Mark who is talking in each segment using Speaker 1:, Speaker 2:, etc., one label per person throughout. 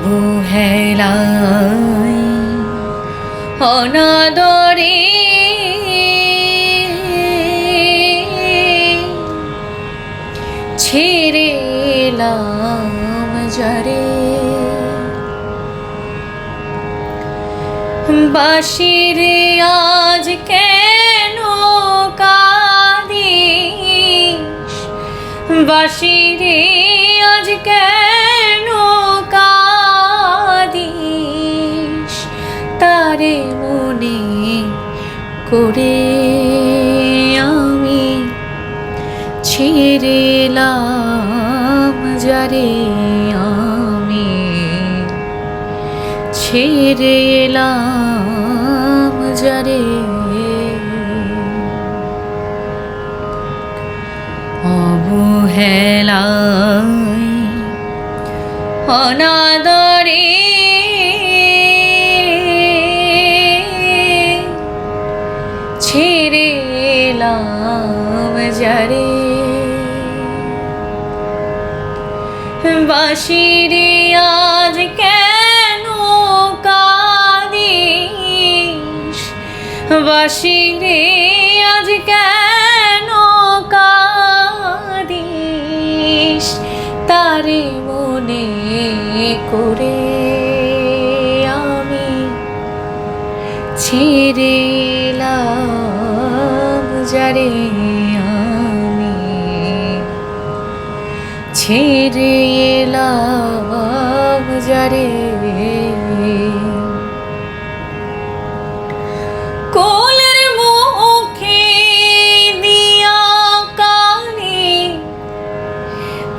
Speaker 1: অবহেলায় অনাদরে ছেড়ে যারে। বাসিরে আজ কেন বাসিরে আজ কেন কাঁদিস? তারে মনে করে আমি ছেড়ে এলাম, যারে আমি ছেড়ে এলাম, যারে অবহেলায় অনাদরে ছেড়ে এলাম যারে। বাসিরে আজ কেন কাঁদিস? বাসিরে আজ কেন কাঁদিস? তারে মনে করে আমি ছেড়ে এলাম যারে আমি ছেড়ে এলাম যারে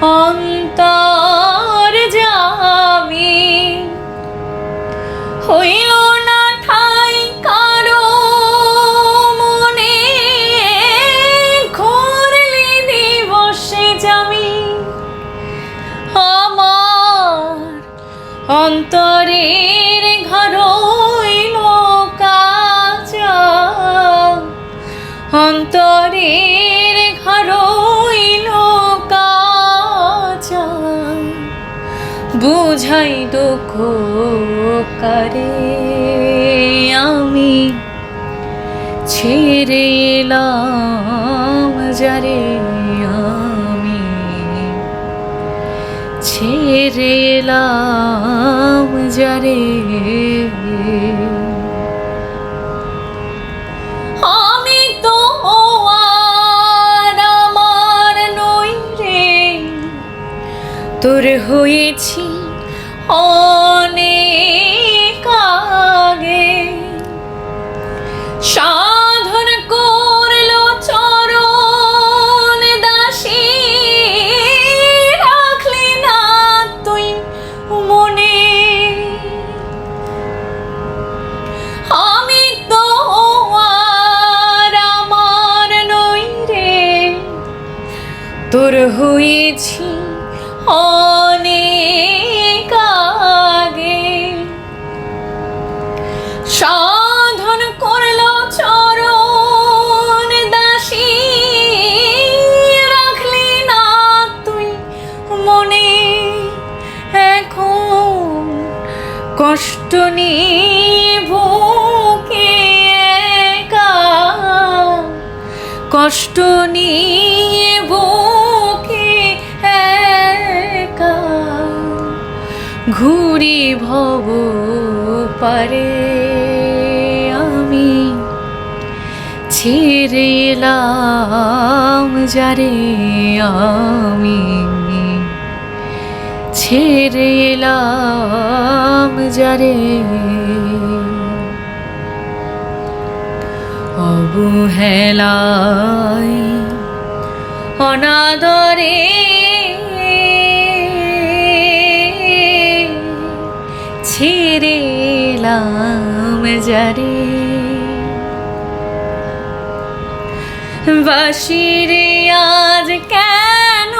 Speaker 1: অন্তর যাবি হইল না ঠাই কারও মনে ঘরলে দিবসে যাবি আমার অন্তরের ঘর অন্তরের বুঝাই দুঃখ করে? আমি ছেড়ে এলাম যারে আমি? ছেড়ে এলাম যারে? তোর হয়েছি তোর হয়েছি অনেক আগে। সাধন করল চরণ দাসী, রাখলি না তুই মনে। এখন কষ্ট নিয়ে বুকে একা। কষ্ট নিয়ে ঘুরি ভব পারে আমি। ছেড়ে যারে আমি। ছেড়ে যারে। অবহেলায় অনাদরে যারে বাসিরে আজ কেন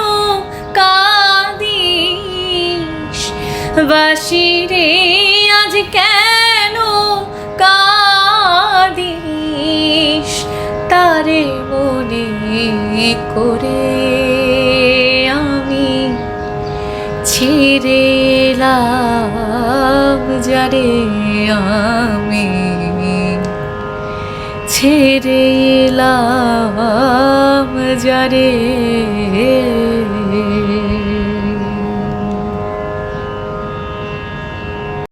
Speaker 1: কাঁদিস? বাসিরে আজ কেন কাঁদিস? তারে মনে করে ছেড়ে এলাম যারে আমি ছেড়ে এলাম যারে